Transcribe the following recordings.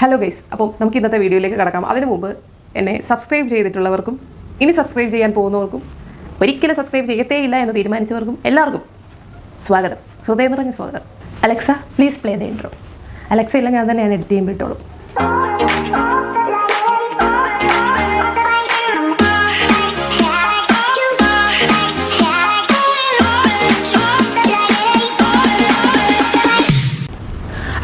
Hello guys അപ്പോൾ നമുക്ക് ഇന്നത്തെ വീഡിയോയിലേക്ക് കടക്കാം. അതിനു മുമ്പ് എന്നെ സബ്സ്ക്രൈബ് ചെയ്തിട്ടുള്ളവർക്കും ഇനി സബ്സ്ക്രൈബ് ചെയ്യാൻ പോകുന്നവർക്കും ഒരിക്കലും സബ്സ്ക്രൈബ് ചെയ്യത്തേ ഇല്ല എന്ന് തീരുമാനിച്ചവർക്കും എല്ലാവർക്കും സ്വാഗതം. ഹൃദയം നിറഞ്ഞ സ്വാഗതം. Alexa please play the intro Alexa ഇല്ല ഞാൻ തന്നെയാണ് എഡിറ്റ് ചെയ്യാൻ വിട്ടോളൂ.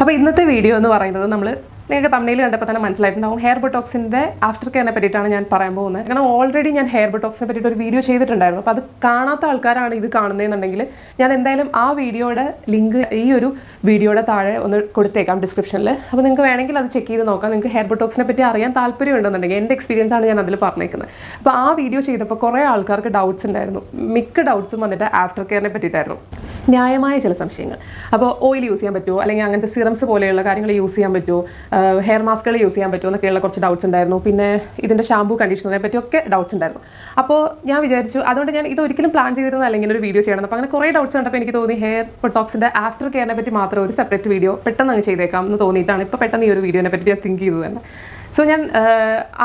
അപ്പോൾ ഇന്നത്തെ വീഡിയോ എന്ന് പറയുന്നത് നമ്മൾ നിങ്ങൾക്ക് തമിഴിൽ കണ്ടപ്പോൾ തന്നെ മനസ്സിലായിട്ടുണ്ടാവും. ഹെയർ ബൊട്ടോക്സിന്റെ ആഫ്റ്റർ കെയറിനെ പറ്റിയിട്ടാണ് ഞാൻ പറയാൻ പോകുന്നത്. കാരണം ഓൾറെഡി ഞാൻ ഹെയർ ബൊട്ടോക്സിനെ പറ്റിയിട്ട് ഒരു വീഡിയോ ചെയ്തിട്ടുണ്ടായിരുന്നു. അപ്പോൾ അത് കാണാത്ത ആൾക്കാരാണ് ഇത് കാണുന്നതെന്നുണ്ടെങ്കിൽ ഞാൻ എന്തായാലും ആ വീഡിയോയുടെ ലിങ്ക് ഈ ഒരു വീഡിയോയുടെ താഴെ ഒന്ന് കൊടുത്തേക്കാം ഡിസ്ക്രിപ്ഷനിൽ അപ്പോൾ നിങ്ങൾക്ക് വേണമെങ്കിൽ അത് ചെക്ക് ചെയ്ത് നോക്കാം. നിങ്ങൾക്ക് ഹെയർ ബൊട്ടോക്സിനെ പറ്റി അറിയാൻ താല്പര്യമുണ്ടെന്നുണ്ടെങ്കിൽ എന്റെ എക്സ്പീരിയൻസ് ആണ് ഞാൻ അതിൽ പറഞ്ഞേക്കുന്നത്. അപ്പോൾ ആ വീഡിയോ ചെയ്തപ്പോൾ കുറേ ആൾക്കാർക്ക് ഡൗട്ട്സ് ഉണ്ടായിരുന്നു. മിക്ക ഡൗട്ട്സും വന്നിട്ട് ആഫ്റ്റർ കെയറിനെ പറ്റിയിട്ടായിരുന്നു. ന്യായമായ ചില സംശയങ്ങൾ. അപ്പോൾ ഓയിൽ യൂസ് ചെയ്യാൻ പറ്റുമോ? അല്ലെങ്കിൽ അങ്ങനത്തെ സിറംസ് പോലെയുള്ള കാര്യങ്ങൾ യൂസ് ചെയ്യാൻ പറ്റുമോ? ഹെയർ മാസ്കുകൾ യൂസ് ചെയ്യാൻ പറ്റുമോ? എന്നൊക്കെയുള്ള കുറച്ച് ഡൗട്ട്സ് ഉണ്ടായിരുന്നു. പിന്നെ ഇതിന്റെ ഷാമ്പൂ കണ്ടീഷണറിനെ പറ്റിയൊക്കെ ഡൗട്ട്സ് ഉണ്ടായിരുന്നു. അപ്പോൾ ഞാൻ വിചാരിച്ചു അതുകൊണ്ട് ഞാൻ ഇത് ഒരിക്കലും പ്ലാൻ ചെയ്തിരുന്നല്ല അല്ലെങ്കിൽ ഒരു വീഡിയോ ചെയ്യണം. അപ്പോൾ അങ്ങനെ കുറേ ഡൗട്ട്സ് കണ്ടപ്പോൾ എനിക്ക് തോന്നി ഹെയർ പ്രൊട്ടോക്സിന്റെ ആഫ്റ്റർ കെയറിനെ പറ്റി മാത്രം ഒരു സെപ്പറേറ്റ് വീഡിയോ പെട്ടെന്ന് അങ്ങ് ചെയ്തേക്കാം എന്ന് തോന്നിയിട്ടാണ് ഇപ്പോൾ പെട്ടെന്ന് ഈ ഒരു വീഡിയോനെ പറ്റി ഞാൻ തിങ്ക് ചെയ്തത് തന്നെ. സോ ഞാൻ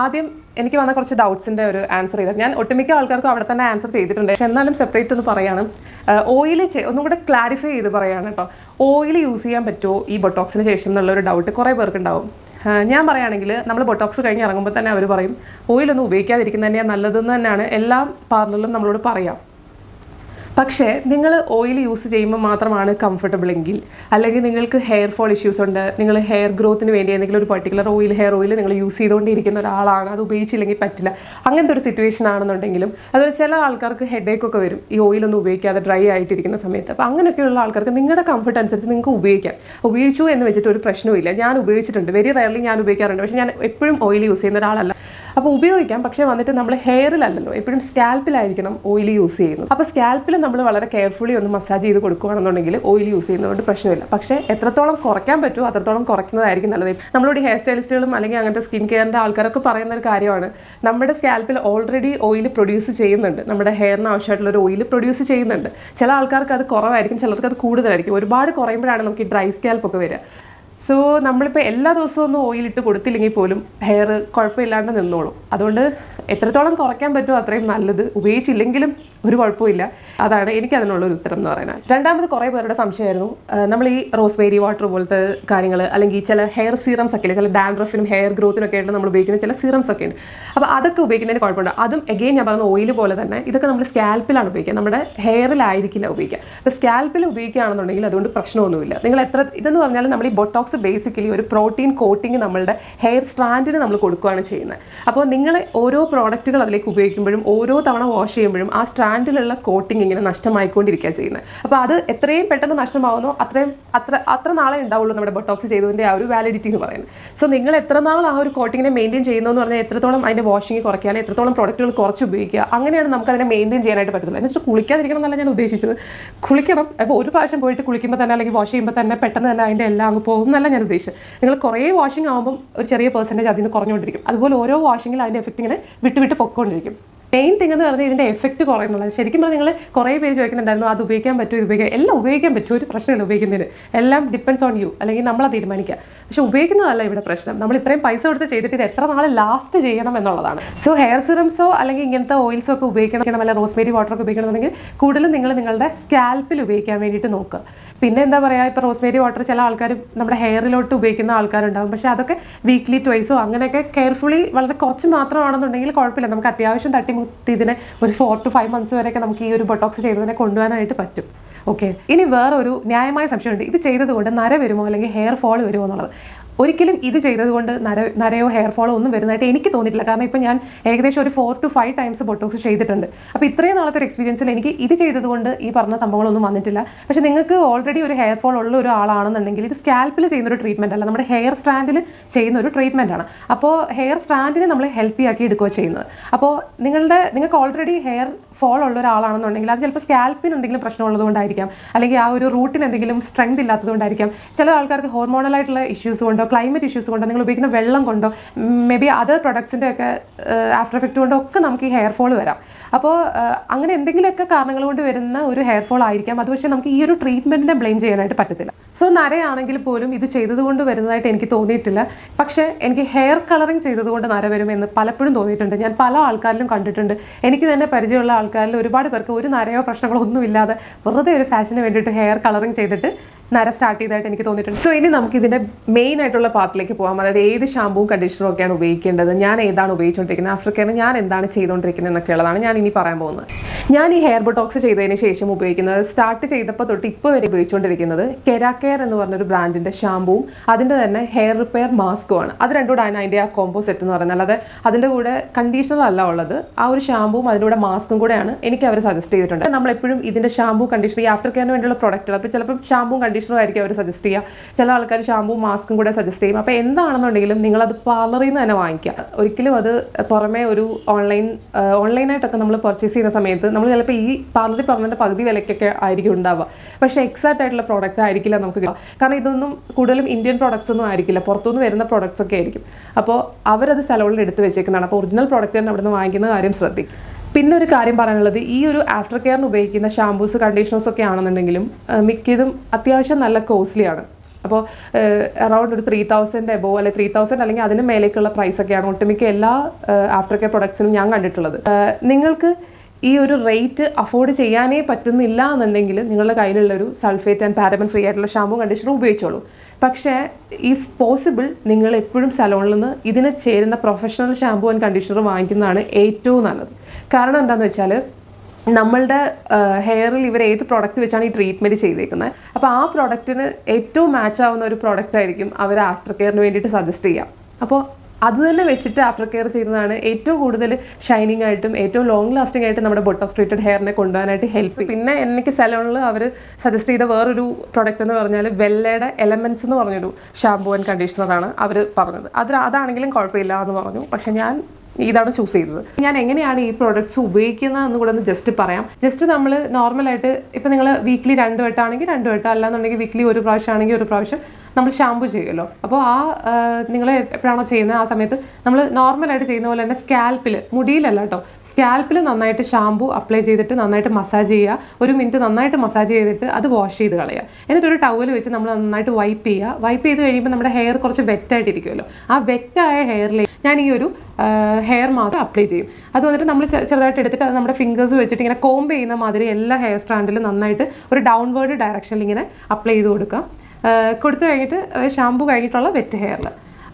ആദ്യം എനിക്ക് വന്ന കുറച്ച് ഡൗട്ട്സിന്റെ ഒരു ആൻസർ ചെയ്തത് ഞാൻ ഒട്ടുമിക്ക ആൾക്കാർക്കും അവിടെ തന്നെ ആൻസർ ചെയ്തിട്ടുണ്ട്. പക്ഷെ എന്നാലും സെപ്പറേറ്റ് ഒന്ന് പറയാണ്. ഓയിൽ ഒന്നും കൂടെ ക്ലാരിഫൈ ചെയ്ത് പറയാണ് കേട്ടോ. ഓയിൽ യൂസ് ചെയ്യാൻ പറ്റുമോ ഈ ബൊട്ടോക്സിന് ശേഷം എന്നുള്ളൊരു ഡൗട്ട് കുറേ പേർക്കുണ്ടാവും. ഞാൻ പറയുകയാണെങ്കിൽ നമ്മൾ ബൊട്ടോക്സ് കഴിഞ്ഞ് ഇറങ്ങുമ്പോൾ തന്നെ അവർ പറയും ഓയിലൊന്നും ഉപയോഗിക്കാതിരിക്കുന്നത് തന്നെയാണ് നല്ലതെന്ന് തന്നെയാണ്. എല്ലാ പാർലറിലും നമ്മളോട് പറയാം. പക്ഷേ നിങ്ങൾ ഓയിൽ യൂസ് ചെയ്യുമ്പോൾ മാത്രമാണ് കംഫർട്ടബിൾ എങ്കിൽ അല്ലെങ്കിൽ നിങ്ങൾക്ക് ഹെയർ ഫോൾ ഇഷ്യൂസ് ഉണ്ട് നിങ്ങൾ ഹെയർ ഗ്രോത്തിന് വേണ്ടി എന്തെങ്കിലും ഒരു പർട്ടിക്കുലർ ഓയിൽ ഹെയർ ഓയിൽ നിങ്ങൾ യൂസ് ചെയ്തുകൊണ്ടിരിക്കുന്ന ഒരാളാണ് അത് ഉപയോഗിച്ചില്ലെങ്കിൽ പറ്റില്ല. അങ്ങനത്തെ ഒരു സിറ്റുവേഷൻ ആണെന്നുണ്ടെങ്കിലും അതുപോലെ ചില ആൾക്കാർക്ക് ഹെഡേക്ക് ഒക്കെ വരും. ഈ ഓയിലൊന്നും ഉപയോഗിക്കാതെ ഡ്രൈ ആയിട്ടിരിക്കുന്ന സമയത്ത്. അപ്പോൾ അങ്ങനെയൊക്കെയുള്ള ആൾക്കാർക്ക് നിങ്ങളുടെ കംഫർട്ട് അനുസരിച്ച് നിങ്ങൾക്ക് ഉപയോഗിക്കാം. ഉപയോഗിച്ചു എന്ന് വെച്ചിട്ട് ഒരു പ്രശ്നവുമില്ല. ഞാൻ ഉപയോഗിച്ചിട്ടുണ്ട്. വെരി റയർലി ഞാൻ ഉപയോഗിക്കാറുണ്ട്. പക്ഷേ ഞാൻ എപ്പോഴും ഓയിൽ യൂസ് ചെയ്യുന്ന ഒരാളല്ല. അപ്പോൾ ഉപയോഗിക്കാം പക്ഷേ വന്നിട്ട് നമ്മൾ ഹെയറിലല്ലല്ലോ എപ്പോഴും സ്കാൽപ്പിലായിരിക്കണം ഓയിൽ യൂസ് ചെയ്യുന്നത്. അപ്പോൾ സ്കാൽപ്പിൽ നമ്മൾ വളരെ കെയർഫുള്ളി ഒന്ന് മസാജ് ചെയ്ത് കൊടുക്കുകയാണെന്നുണ്ടെങ്കിൽ ഓയിൽ യൂസ് ചെയ്യുന്നതുകൊണ്ട് പ്രശ്നമില്ല. പക്ഷേ എത്രത്തോളം കുറയ്ക്കാൻ പറ്റുമോ അത്രത്തോളം കുറയ്ക്കുന്നതായിരിക്കും നല്ലത്. നമ്മളോട് ഹെയർ സ്റ്റൈലിസ്റ്റുകളും അല്ലെങ്കിൽ അങ്ങനത്തെ സ്കിൻ കെയറിന്റെ ആൾക്കാരൊക്കെ പറയുന്ന ഒരു കാര്യമാണ് നമ്മുടെ സ്കാൽപ്പിൽ ഓൾറെഡി ഓയിൽ പ്രൊഡ്യൂസ് ചെയ്യുന്നുണ്ട്. നമ്മുടെ ഹെയറിന് ആവശ്യമായിട്ടുള്ള ഒരു ഓയിൽ പ്രൊഡ്യൂസ് ചെയ്യുന്നുണ്ട്. ചില ആൾക്കാർക്ക് അത് കുറവായിരിക്കും ചിലർക്ക് അത് കൂടുതലായിരിക്കും. ഒരുപാട് കുറയുമ്പോഴാണ് നമുക്ക് ഈ ഡ്രൈ സ്കാൽപ്പ് ഒക്കെ വരിക. സോ നമ്മളിപ്പോൾ എല്ലാ ദിവസവും ഒന്നും ഓയിലിട്ട് കൊടുത്തില്ലെങ്കിൽ പോലും ഹെയർ കുഴപ്പമില്ലാണ്ട് നിന്നോളും. അതുകൊണ്ട് എത്രത്തോളം കുറയ്ക്കാൻ പറ്റുമോ അത്രയും നല്ലത്. ഉപയോഗിച്ചില്ലെങ്കിലും ഒരു കുഴപ്പമില്ല അതാണ് എനിക്ക് അതിനുള്ള ഒരു ഉത്തരം എന്ന് പറയുന്നത് രണ്ടാമത് കുറേ പേരുടെ സംശയമായിരുന്നു. നമ്മൾ ഈ റോസ്വേരി വാട്ടർ പോലത്തെ കാര്യങ്ങൾ അല്ലെങ്കിൽ ചില ഹെയർ സീറംസ് ഒക്കെ ഇല്ല ചില ഡാൻഡ്രഫിനും ഹെയർ ഗ്രോത്തിനും ഒക്കെ ആയിട്ട് നമ്മൾ ഉപയോഗിക്കുന്ന ചില സീറംസ് ഒക്കെ ഉണ്ട്. അപ്പോൾ അതൊക്കെ ഉപയോഗിക്കുന്നതിന് കുഴപ്പമുണ്ട്. അതും എഗെയിൻ ഞാൻ പറഞ്ഞ ഓയിൽ പോലെ തന്നെ ഇതൊക്കെ നമ്മൾ സ്കാൽപ്പിലാണ് ഉപയോഗിക്കുക. നമ്മുടെ ഹെയറിലായിരിക്കില്ല ഉപയോഗിക്കുക. അപ്പോൾ സ്കാൽപ്പിൽ ഉപയോഗിക്കുകയാണെന്നുണ്ടെങ്കിൽ അതുകൊണ്ട് പ്രശ്നമൊന്നുമില്ല. നിങ്ങൾ എത്ര ഇതെന്ന് പറഞ്ഞാൽ നമ്മൾ ഈ ബൊട്ടോക്സ് ബേസിക്കലി ഒരു പ്രോട്ടീൻ കോട്ടിങ് നമ്മളുടെ ഹെയർ സ്ട്രാൻഡിന് നമ്മൾ കൊടുക്കുകയാണ് ചെയ്യുന്നത്. അപ്പോൾ നിങ്ങൾ ഓരോ പ്രോഡക്റ്റുകൾ അതിലേക്ക് ഉപയോഗിക്കുമ്പോഴും ഓരോ തവണ വാഷ് ചെയ്യുമ്പോഴും ആ സ്ട്രാൻഡിലുള്ള കോട്ടിങ് ഇങ്ങനെ നഷ്ടമായിക്കൊണ്ടിരിക്കുക ചെയ്യുന്നത്. അപ്പോൾ അത് എത്രയും പെട്ടെന്ന് നഷ്ടമാവുന്നോ അത്രയും അത്ര അത്ര നാളെ ഉണ്ടാവുള്ളൂ നമ്മുടെ ബൊട്ടോക്സ് ചെയ്തതിന്റെ ആ ഒരു വാലിഡിറ്റി എന്ന് പറയുന്നത്. സോ നിങ്ങൾ എത്ര നാൾ ആ ഒരു കോട്ടിങ്ങിനെ മെയിന്റെയിൻ ചെയ്യുന്നു എന്ന് പറഞ്ഞാൽ എത്രത്തോളം അതിന്റെ വാഷിംഗ് കുറയ്ക്കാൻ എത്രത്തോളം പ്രോഡക്റ്റുകൾ കുറച്ച് ഉപയോഗിക്കുക അങ്ങനെയാണ് നമുക്ക് അതിനെ മെയിന്റെയിൻ ചെയ്യാനായിട്ട് പറ്റുന്നത് എന്ന് വെച്ചാൽ കുളിക്കാതിരിക്കണം എന്നല്ല ഞാൻ ഉദ്ദേശിച്ചത്. കുളിക്കണം. അപ്പോൾ ഒരു പ്രാവശ്യം പോയിട്ട് കുളിക്കുമ്പോൾ തന്നെ അല്ലെങ്കിൽ വാഷ് ചെയ്യുമ്പോൾ തന്നെ പെട്ടെന്ന് തന്നെ അതിന്റെ എല്ലാം അങ്ങ് പോകും എന്നല്ല ഞാൻ ഉദ്ദേശിച്ചത്. നിങ്ങൾ കുറേ വാഷിംഗ് ആകുമ്പോൾ ഒരു ചെറിയ പെർസെന്റേജ് അതിൽ നിന്ന് കുറഞ്ഞുകൊണ്ടിരിക്കും. അതുപോലെ ഓരോ വാഷിങ്ങിൽ അതിന്റെ എഫക്റ്റ് ഇങ്ങനെ വിട്ട് വിട്ട് പൊക്കോണ്ടിരിക്കും തിങ് എന്ന് പറഞ്ഞാൽ ഇതിന്റെ എഫക്റ്റ് കുറയുന്നുള്ളത്. ശരിക്കും പറഞ്ഞാൽ നിങ്ങൾ കുറേ പേര് ചോദിക്കുന്നുണ്ടായിരുന്നു അത് ഉപയോഗിക്കാൻ പറ്റുമോ? ഉപയോഗിക്കാം എല്ലാം ഉപയോഗിക്കാൻ പറ്റും. ഒരു പ്രശ്നമില്ല ഉപയോഗിക്കുന്നതിന്. എല്ലാം ഡിപ്പെൻസ് ഓൺ യു അല്ലെങ്കിൽ നമ്മളത് തീരുമാനിക്കുക പക്ഷേ ഉപയോഗിക്കുന്നതല്ല ഇവിടെ പ്രശ്നം. നമ്മൾ ഇത്രയും പൈസ കൊടുത്ത് ചെയ്തിട്ട് ഇത് എത്ര നാൾ ലാസ്റ്റ് ചെയ്യണം എന്നുള്ളതാണ്. സോ ഹെയർ സിറംസോ അല്ലെങ്കിൽ ഇങ്ങനത്തെ ഓയിൽസോ ഒക്കെ ഉപയോഗിക്കണം അല്ലെങ്കിൽ റോസ്മേരി വാട്ടർ ഒക്കെ ഉപയോഗിക്കണമെന്നുണ്ടെങ്കിൽ കൂടുതലും നിങ്ങൾ നിങ്ങളുടെ സ്കാൽപ്പിൽ ഉപയോഗിക്കാൻ വേണ്ടിയിട്ട് നോക്കുക. പിന്നെ എന്താ പറയുക ഇപ്പോൾ റോസ്മേരി വാട്ടർ ചില ആൾക്കാർ നമ്മുടെ ഹെയറിലോട്ട് ഉപയോഗിക്കുന്ന ആൾക്കാരുണ്ടാവും. പക്ഷേ അതൊക്കെ വീക്ക്ലി ട്വൈസോ അങ്ങനെയൊക്കെ കെയർഫുള്ളി വളരെ കുറച്ച് മാത്രമാണെന്നുണ്ടെങ്കിൽ കുഴപ്പമില്ല. നമുക്ക് അത്യാവശ്യം തട്ടി തട്ടിമുട്ടി ഇതിനെ ഒരു ഫോർ ടു ഫൈവ് മന്ത്സ് വരെയൊക്കെ നമുക്ക് ഈ ഒരു ബൊട്ടോക്സ് ചെയ്തതിനെ കൊണ്ടുപോകാനായിട്ട് പറ്റും. ഓക്കെ ഇനി വേറൊരു ന്യായമായ സംശയമുണ്ട്. ഇത് ചെയ്തതുകൊണ്ട് നര വരുമോ അല്ലെങ്കിൽ ഹെയർ ഫോൾ വരുമോ എന്നുള്ളത്. ഒരിക്കലും ഇത് ചെയ്തതുകൊണ്ട് നര നരയോ ഹെയർ ഫോളോ ഒന്നും വരുന്നതായിട്ട് എനിക്ക് തോന്നിയിട്ടില്ല. കാരണം ഇപ്പം ഞാൻ ഏകദേശം ഒരു four to five times botox ചെയ്തിട്ടുണ്ട്. അപ്പോൾ ഇത്രയും നാളത്തെ ഒരു എക്സ്പീരിയൻസിൽ എനിക്ക് ഇത് ചെയ്തതുകൊണ്ട് ഈ പറഞ്ഞ സംഭവങ്ങളൊന്നും വന്നിട്ടില്ല. പക്ഷേ നിങ്ങൾക്ക് ഓൾറെഡി ഒരു ഹെയർ ഫോൾ ഉള്ള ഒരു ആളാണെന്നുണ്ടെങ്കിൽ ഇത് സ്കാൽപ്പിൽ ചെയ്യുന്ന ഒരു ട്രീറ്റ്മെന്റ് അല്ല. നമ്മുടെ ഹെയർ സ്ട്രാൻഡിൽ ചെയ്യുന്ന ഒരു ട്രീറ്റ്മെന്റ് ആണ്. അപ്പോൾ ഹെയർ സ്ട്രാൻഡിനെ നമ്മൾ ഹെൽത്തി ആക്കി എടുക്കുകയോ ചെയ്യുന്നത്. അപ്പോൾ നിങ്ങളുടെ നിങ്ങൾക്ക് ഓൾറെഡി ഹെയർ ഫോൾ ഉള്ള ഒരാളാണെന്നുണ്ടെങ്കിൽ അത് ചിലപ്പോൾ സ്കാൽപ്പിന് എന്തെങ്കിലും പ്രശ്നമുള്ളതുകൊണ്ടായിരിക്കാം അല്ലെങ്കിൽ ആ ഒരു റൂട്ടിന് എന്തെങ്കിലും സ്ട്രെങ്ത് ഇല്ലാത്തതുകൊണ്ടായിരിക്കാം ചില ആൾക്കാർക്ക് ഹോർമോണൽ ആയിട്ടുള്ള ഇഷ്യൂസ് കൊണ്ടോ ക്ലൈമറ്റ് ഇഷ്യൂസ് കൊണ്ടോ നിങ്ങൾ ഉപയോഗിക്കുന്ന വെള്ളം കൊണ്ടോ മേ ബി അതർ പ്രൊഡക്ട്സിന്റെ ഒക്കെ ആഫ്റ്റർ എഫക്റ്റ് കൊണ്ടോ ഒക്കെ നമുക്ക് ഈ ഹെയർ ഫോൾ വരാം. അപ്പോൾ അങ്ങനെ എന്തെങ്കിലുമൊക്കെ കാരണങ്ങൾ കൊണ്ട് വരുന്ന ഒരു ഹെയർ ഫോൾ ആയിരിക്കാം. അത് പക്ഷേ നമുക്ക് ഈ ഒരു ട്രീറ്റ്മെന്റിനെ ബ്ലെയിം ചെയ്യാനായിട്ട് പറ്റത്തില്ല. സോ നരയാണെങ്കിൽ പോലും ഇത് ചെയ്തതുകൊണ്ട് വരുന്നതായിട്ട് എനിക്ക് തോന്നിയിട്ടില്ല. പക്ഷേ എനിക്ക് ഹെയർ കളറിങ് ചെയ്തതുകൊണ്ട് നര വരുമെന്ന് പലപ്പോഴും തോന്നിയിട്ടുണ്ട്. ഞാൻ പല ആൾക്കാരിലും കണ്ടിട്ടുണ്ട്. എനിക്ക് തന്നെ പരിചയമുള്ള ആൾക്കാരിൽ ഒരുപാട് പേർക്ക് ഒരു നരയോ പ്രശ്നങ്ങളോ ഒന്നും ഇല്ലാതെ വെറുതെ ഒരു ഫാഷന് വേണ്ടിയിട്ട് ഹെയർ കളറിങ് ചെയ്തിട്ട് നര സ്റ്റാർട്ട് ചെയ്തതായിട്ട് എനിക്ക് തോന്നിയിട്ടുണ്ട്. സോ ഇനി നമുക്ക് ഇതിന്റെ മെയിൻ ആയിട്ടുള്ള പാർട്ടിലേക്ക് പോകാം അതായത് ഏത് ഷാമ്പൂവും കണ്ടീഷണറും ഒക്കെയാണ് ഉപയോഗിക്കേണ്ടത്? ഞാൻ ഏതാണ് ഉപയോഗിച്ചുകൊണ്ടിരിക്കുന്നത്? ആഫ്രിക്കയിൽ ഞാൻ എന്താണ് ചെയ്തുകൊണ്ടിരിക്കുന്നത് എന്നൊക്കെ ഉള്ളതാണ് ഞാൻ ഇനി പറയാൻ പോകുന്നത്. ഞാൻ ഈ ഹെയർ ബോട്ടോക്സ് ചെയ്തതിന് ശേഷം ഉപയോഗിക്കുന്നത് സ്റ്റാർട്ട് ചെയ്തപ്പോൾ തൊട്ട് ഇപ്പോൾ വരെ ഉപയോഗിച്ചുകൊണ്ടിരിക്കുന്നത് കെയർ എന്ന് പറഞ്ഞൊരു ബ്രാൻഡിന്റെ ഷാമ്പൂവും അതിന്റെ തന്നെ ഹെയർ റിപ്പയർ മാസ്കും ആണ്. അത് രണ്ടും കൂടെ അതിന്റെ ആ കോംബോ സെറ്റ് എന്ന് പറയുന്നത്. അല്ലാതെ അതിന്റെ കൂടെ കണ്ടീഷണർ അല്ല ഉള്ളത്. ആ ഒരു ഷാമ്പൂവും അതിന്റെ കൂടെ മാസ്കും കൂടെയാണ് എനിക്ക് അവർ സജസ്റ്റ് ചെയ്തിട്ടുണ്ട്. നമ്മളെപ്പോഴും ഇതിന്റെ ഷാമ്പൂ കണ്ടീഷണർ ഈ ആഫ്റ്റർ കെയറിന് വേണ്ടിയുള്ള പ്രോഡക്റ്റുകൾ അപ്പോൾ ചിലപ്പോൾ ഷാമ്പൂ കണ്ടീഷണറും ആയിരിക്കും അവർ സജസ്റ്റ് ചെയ്യുക. ചില ആൾക്കാർ ഷാമ്പൂ മാസ്കും കൂടെ സജസ്റ്റ് ചെയ്യും. അപ്പോൾ എന്താണെന്നുണ്ടെങ്കിലും നിങ്ങളത് പാർലറിൽ നിന്ന് തന്നെ വാങ്ങിക്കുക. ഒരിക്കലും അത് പുറമേ ഒരു ഓൺലൈൻ ഓൺലൈനായിട്ടൊക്കെ നമ്മൾ പർച്ചേസ് ചെയ്യുന്ന സമയത്ത് നമ്മൾ ചിലപ്പോൾ ഈ പാർലറിൽ പറഞ്ഞതിന്റെ പകുതി വിലയ്ക്കൊക്കെ ആയിരിക്കും ഉണ്ടാവുക. പക്ഷേ എക്സാക്റ്റ് ആയിട്ടുള്ള പ്രോഡക്റ്റ് ആയിരിക്കില്ല നമുക്ക് കാരണം ഇതൊന്നും കൂടുതലും ഇന്ത്യൻ പ്രോഡക്റ്റ്സ് ഒന്നും ആയിരിക്കില്ല. പുറത്തുനിന്ന് വരുന്ന പ്രോഡക്റ്റ്സ് ഒക്കെ ആയിരിക്കും. അപ്പോൾ അവരത് സലോണിൽ എടുത്ത് വെച്ചേക്കുന്നതാണ്. അപ്പോൾ ഒറിജിനൽ പ്രോഡക്റ്റ് തന്നെ അവിടെ നിന്ന് വാങ്ങിക്കുന്ന കാര്യം ശ്രദ്ധിക്കും പിന്നെ ഒരു കാര്യം പറയാനുള്ളത് ഈ ഒരു ആഫ്റ്റർ കെയറിന് ഉപയോഗിക്കുന്ന ഷാംപൂസ് കണ്ടീഷണേഴ്സ് ഒക്കെ ആണെന്നുണ്ടെങ്കിലും മിക്കതും അത്യാവശ്യം നല്ല കോസ്റ്റ്ലിയാണ് അപ്പോൾ അറൗണ്ട് ഒരു ത്രീ തൗസൻഡ് എബോ അല്ലെങ്കിൽ ത്രീ തൗസൻഡ് അല്ലെങ്കിൽ അതിന് മേലേക്കുള്ള പ്രൈസ് ഒക്കെയാണ് ഒട്ടുമിക്ക എല്ലാ ആഫ്റ്റർ കെയർ പ്രൊഡക്ട്സിനും ഞാൻ കണ്ടിട്ടുള്ളത്. നിങ്ങൾക്ക് ഈ ഒരു റേറ്റ് അഫോർഡ് ചെയ്യാനേ പറ്റുന്നില്ല എന്നുണ്ടെങ്കിൽ നിങ്ങളുടെ കയ്യിലുള്ള ഒരു സൾഫേറ്റ് ആൻഡ് പാരബൻ ഫ്രീ ആയിട്ടുള്ള ഷാമ്പൂ കണ്ടീഷണർ ഉപയോഗിച്ചോളൂ. പക്ഷേ ഇഫ് പോസിബിൾ നിങ്ങൾ എപ്പോഴും സലോണിൽ നിന്ന് ഇതിന് ചേരുന്ന പ്രൊഫഷണൽ ഷാമ്പൂ ആൻഡ് കണ്ടീഷണർ വാങ്ങിക്കുന്നതാണ് ഏറ്റവും നല്ലത്. കാരണം എന്താണെന്ന് വെച്ചാൽ നമ്മളുടെ ഹെയറിൽ ഇവർ ഏത് പ്രോഡക്റ്റ് വെച്ചാണ് ഈ ട്രീറ്റ്മെന്റ് ചെയ്തേക്കുന്നത് അപ്പോൾ ആ പ്രോഡക്റ്റിന് ഏറ്റവും മാച്ച് ആവുന്ന ഒരു പ്രോഡക്റ്റ് ആയിരിക്കും അവർ ആഫ്റ്റർ കെയറിന് വേണ്ടിയിട്ട് സജസ്റ്റ് ചെയ്യാം. അപ്പോൾ അത് തന്നെ വെച്ചിട്ട് ആഫ്റ്റർ കെയർ ചെയ്യുന്നതാണ് ഏറ്റവും കൂടുതൽ ഷൈനിങ് ആയിട്ടും ഏറ്റവും ലോങ് ലാസ്റ്റിംഗ് ആയിട്ട് നമ്മുടെ ബൊട്ടോക്സ് ട്രീറ്റഡ് ഹെയറിനെ കൊണ്ടുപോകാനായിട്ട് ഹെൽപ്പ് പിന്നെ എനിക്ക് സലോണിൽ അവർ സജസ്റ്റ് ചെയ്ത വേറൊരു പ്രോഡക്റ്റ് എന്ന് പറഞ്ഞാൽ വെല്ലയുടെ എലമെൻസ് എന്ന് പറഞ്ഞൊരു ഷാമ്പൂ ആൻഡ് കണ്ടീഷണറാണ് അവർ പറഞ്ഞത്. അത് അതാണെങ്കിലും കുഴപ്പമില്ല എന്ന് പറഞ്ഞു. പക്ഷേ ഞാൻ ഇതാണ് ചൂസ് ചെയ്തത്. ഞാൻ എങ്ങനെയാണ് ഈ പ്രോഡക്ട്സ് ഉപയോഗിക്കുന്നത് എന്ന് കൂടെ ഒന്ന് ജസ്റ്റ് പറയാം. ജസ്റ്റ് നമ്മൾ നോർമലായിട്ട് ഇപ്പം നിങ്ങൾ വീക്ക്ലി രണ്ട് വട്ടമാണെങ്കിൽ രണ്ട് വട്ടം അല്ലാന്നുണ്ടെങ്കിൽ വീക്ക്ലി ഒരു പ്രാവശ്യം ആണെങ്കിൽ ഒരു പ്രാവശ്യം. നമ്മൾ ഷാമ്പു ചെയ്യുമല്ലോ. അപ്പോൾ ആ നിങ്ങൾ എപ്പോഴാണോ ചെയ്യുന്നത് ആ സമയത്ത് നമ്മൾ നോർമലായിട്ട് ചെയ്യുന്ന പോലെ തന്നെ സ്കാൽപ്പിൽ മുടിയിലല്ല കേട്ടോ സ്കാൽപ്പിൽ നന്നായിട്ട് ഷാമ്പു അപ്ലൈ ചെയ്തിട്ട് നന്നായിട്ട് മസാജ് ചെയ്യുക. ഒരു മിനിറ്റ് നന്നായിട്ട് മസാജ് ചെയ്തിട്ട് അത് വാഷ് ചെയ്ത് കളയുക. എന്നിട്ടൊരു ടവൽ വെച്ച് നമ്മൾ നന്നായിട്ട് വൈപ്പ് ചെയ്യുക. വൈപ്പ് ചെയ്ത് കഴിയുമ്പോൾ നമ്മുടെ ഹെയർ കുറച്ച് വെറ്റായിട്ടിരിക്കുമല്ലോ ആ വെറ്റായ ഹെയറിൽ ഞാൻ ഈ ഒരു ഹെയർ മാസ്ക് അപ്ലൈ ചെയ്യും. അത് വന്നിട്ട് നമ്മൾ ചെറുതായിട്ട് എടുത്തിട്ട് അത് നമ്മുടെ ഫിംഗേഴ്സ് വെച്ചിട്ട് ഇങ്ങനെ കോംബ് ചെയ്യുന്ന മാതിരി എല്ലാ ഹെയർ സ്റ്റാൻഡിലും നന്നായിട്ട് ഒരു ഡൗൺവേർഡ് ഡയറക്ഷനിൽ ഇങ്ങനെ അപ്ലൈ ചെയ്ത് കൊടുക്കുക. കൊടുത്തു കഴിഞ്ഞിട്ട് ഷാമ്പു കഴിഞ്ഞിട്ടുള്ള വെറ്റ് ഹെയറിൽ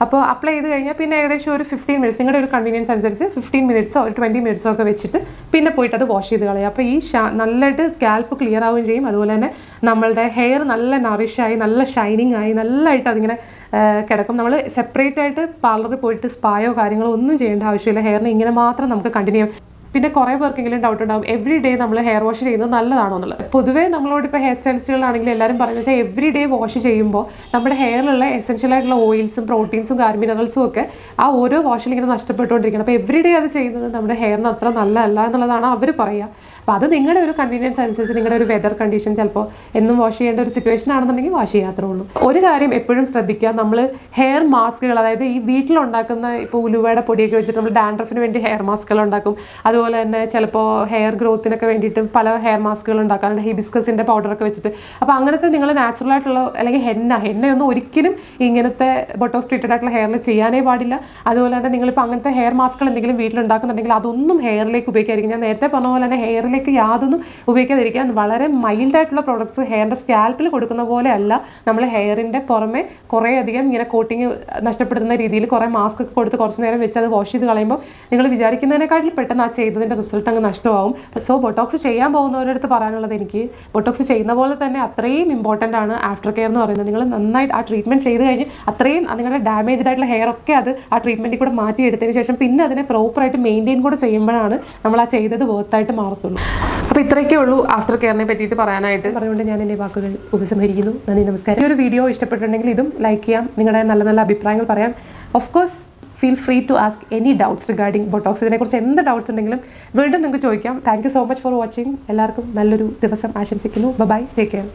അപ്പോൾ അപ്ലൈ ചെയ്ത് കഴിഞ്ഞാൽ പിന്നെ ഏകദേശം ഒരു ഫിഫ്റ്റീൻ മിനിറ്റ്സ് നിങ്ങളുടെ ഒരു കൺവീനിയൻസ് അനുസരിച്ച് ഫിഫ്റ്റീൻ മിനിറ്റ്സോ ഒരു ട്വന്റി മിനിറ്റ്സോ ഒക്കെ വെച്ചിട്ട് പിന്നെ പോയിട്ട് അത് വാഷ് ചെയ്ത് കളയുക അപ്പോൾ ഈ ഷാ നല്ലതായിട്ട് സ്കാൽപ്പ് ക്ലിയർ ആവുകയും ചെയ്യും. അതുപോലെ തന്നെ നമ്മളുടെ ഹെയർ നല്ല നറിഷായി നല്ല ഷൈനിങ് ആയി നല്ലതായിട്ട് അതിങ്ങനെ കിടക്കും. നമ്മൾ സെപ്പറേറ്റ് ആയിട്ട് പാർലറിൽ പോയിട്ട് സ്പായോ കാര്യങ്ങളോ ഒന്നും ചെയ്യേണ്ട ആവശ്യമില്ല. ഹെയറിന് ഇങ്ങനെ മാത്രം നമുക്ക് കണ്ടിന്യൂ പിന്നെ കുറേ പേർക്കെങ്കിലും ഡൗട്ട് ഉണ്ടാവും. എവറി ഡേ നമ്മൾ ഹെയർ വാഷ് ചെയ്യുന്നത് നല്ലതാണോ എന്നുള്ളത്. പൊതുവേ നമ്മളോട് ഇപ്പോൾ ഹെയർ സ്റ്റൈലിസ്റ്റുകളാണെങ്കിൽ എല്ലാവരും പറയുന്നത് വെച്ചാൽ എവറി ഡേ വാഷ് ചെയ്യുമ്പോൾ നമ്മുടെ ഹെയറിലുള്ള എസെൻഷ്യൽ ആയിട്ടുള്ള ഓയിൽസും പ്രോട്ടീൻസും കാർ മിനറൽസും ഒക്കെ ആ ഓരോ വാഷിൽ ഇങ്ങനെ നഷ്ടപ്പെട്ടുകൊണ്ടിരിക്കണം. അപ്പോൾ എവറി ഡേ അത് ചെയ്യുന്നത് നമ്മുടെ ഹെയറിന് അത്ര നല്ലതല്ല എന്നുള്ളതാണ് അവർ പറയുക. അപ്പോൾ അത് നിങ്ങളുടെ ഒരു കൺവീനിയൻസ് അനുസരിച്ച് നിങ്ങളുടെ ഒരു വെതർ കണ്ടീഷൻ ചിലപ്പോൾ എന്നും വാഷ് ചെയ്യേണ്ട ഒരു സിറ്റുവേഷൻ ആണെന്നുണ്ടെങ്കിൽ വാഷ് ചെയ്യാത്തേ ഉള്ളൂ. ഒരു കാര്യം എപ്പോഴും ശ്രദ്ധിക്കുക നമ്മൾ ഹെയർ മാസ്കുകൾ അതായത് ഈ വീട്ടിലുണ്ടാക്കുന്ന ഇപ്പോൾ ഉലുവയുടെ പൊടിയൊക്കെ വെച്ചിട്ട് നമ്മൾ ഡാൻഡ്രഫിന് വേണ്ടി ഹെയർ മാസ്കുകൾ ഉണ്ടാക്കും. അതുപോലെ തന്നെ ചിലപ്പോൾ ഹെയർ ഗ്രോത്തിനൊക്കെ വേണ്ടിയിട്ട് പല ഹെയർ മാസ്കുകൾ ഉണ്ടാക്കാറുണ്ട്. ഹിബിസ്കസിന്റെ പൗഡറൊക്കെ വെച്ചിട്ട്. അപ്പോൾ അങ്ങനത്തെ നിങ്ങൾ നാച്ചുറൽ ആയിട്ടുള്ള അല്ലെങ്കിൽ ഹെന്ന ഹെന്നയൊന്നും ഒരിക്കലും ഇങ്ങനത്തെ ബൊട്ടോസ് ട്രീറ്റഡ് ആയിട്ടുള്ള ഹെയറിൽ ചെയ്യാനേ പാടില്ല. അതുപോലെ തന്നെ നിങ്ങളിപ്പോൾ അങ്ങനത്തെ ഹെയർ മാസ്കുകൾ എന്തെങ്കിലും വീട്ടിലുണ്ടാക്കുന്നുണ്ടെങ്കിൽ അതൊന്നും ഹെയറിലേക്ക് ഉപയോഗിക്കാതിരിക്കും ഞാൻ നേരത്തെ പറഞ്ഞ പോലെ തന്നെ ഹെയറിലേക്ക് യാതൊന്നും ഉപയോഗിക്കാതിരിക്കുക വളരെ മൈൽഡായിട്ടുള്ള പ്രോഡക്ട്സ് ഹെയറിന്റെ സ്കാൽപ്പിൽ കൊടുക്കുന്ന പോലെ അല്ല നമ്മൾ ഹെയറിന്റെ പുറമെ കുറേ അധികം ഇങ്ങനെ കോട്ടിങ് നഷ്ടപ്പെടുത്തുന്ന രീതിയിൽ കുറേ മാസ്ക് ഒക്കെ കൊടുത്ത് കുറച്ച് നേരം വെച്ച് അത് വാഷ് ചെയ്ത് കളയുമ്പോൾ നിങ്ങൾ വിചാരിക്കുന്നതിനെക്കാട്ടിൽ പെട്ടെന്ന് ആ ചെയ്തതിന്റെ റിസൾട്ട് അങ്ങ് നഷ്ടമാവും. സോ ബൊട്ടോക്സ് ചെയ്യാൻ പോകുന്നവരുടെ പറയാനുള്ളത് എനിക്ക് ബൊട്ടോക്സ് ചെയ്യുന്ന പോലെ തന്നെ അത്രയും ഇമ്പോർട്ടന്റ് ആണ് ആഫ്റ്റർ കെയർ എന്ന് പറയുന്നത്. നിങ്ങൾ നന്നായിട്ട് ആ ട്രീറ്റ്മെന്റ് ചെയ്ത് കഴിഞ്ഞ് അത്രയും നിങ്ങളുടെ ഡാമേജ്ഡ് ആയിട്ടുള്ള ഹെയർ ഒക്കെ അത് ആ ട്രീറ്റ്മെന്റിൽ കൂടെ മാറ്റിയെടുത്തതിന് ശേഷം പിന്നെ അതിനെ പ്രോപ്പറായിട്ട് മെയിന്റെയിൻ കൂടെ ചെയ്യുമ്പോഴാണ് നമ്മൾ ആ ചെയ്തത് വർത്തായിട്ട് മാറത്തുള്ളൂ. അപ്പോൾ ഇത്രയൊക്കെ ഉള്ളൂ ആഫ്റ്റർ കെയറിനെ പറ്റിയിട്ട് പറയാനായിട്ട്. പറഞ്ഞുകൊണ്ട് ഞാൻ എന്റെ വാക്കുകൾ ഉപസംഹരിക്കുന്നു. നന്ദി നമസ്കാരം. ഈ ഒരു വീഡിയോ ഇഷ്ടപ്പെട്ടിട്ടുണ്ടെങ്കിൽ ഇതും ലൈക്ക് ചെയ്യാം. നിങ്ങളുടെ നല്ല നല്ല അഭിപ്രായങ്ങൾ പറയാം. Of course feel free to ask any doubts regarding botox ഇതിനെക്കുറിച്ച് എന്ത് ഡൗട്ട്സ് ഉണ്ടെങ്കിലും വീണ്ടും നിങ്ങൾക്ക് ചോദിക്കാം. Thank you so much for watching എല്ലാവർക്കും നല്ലൊരു ദിവസം ആശംസിക്കുന്നു. Bye take care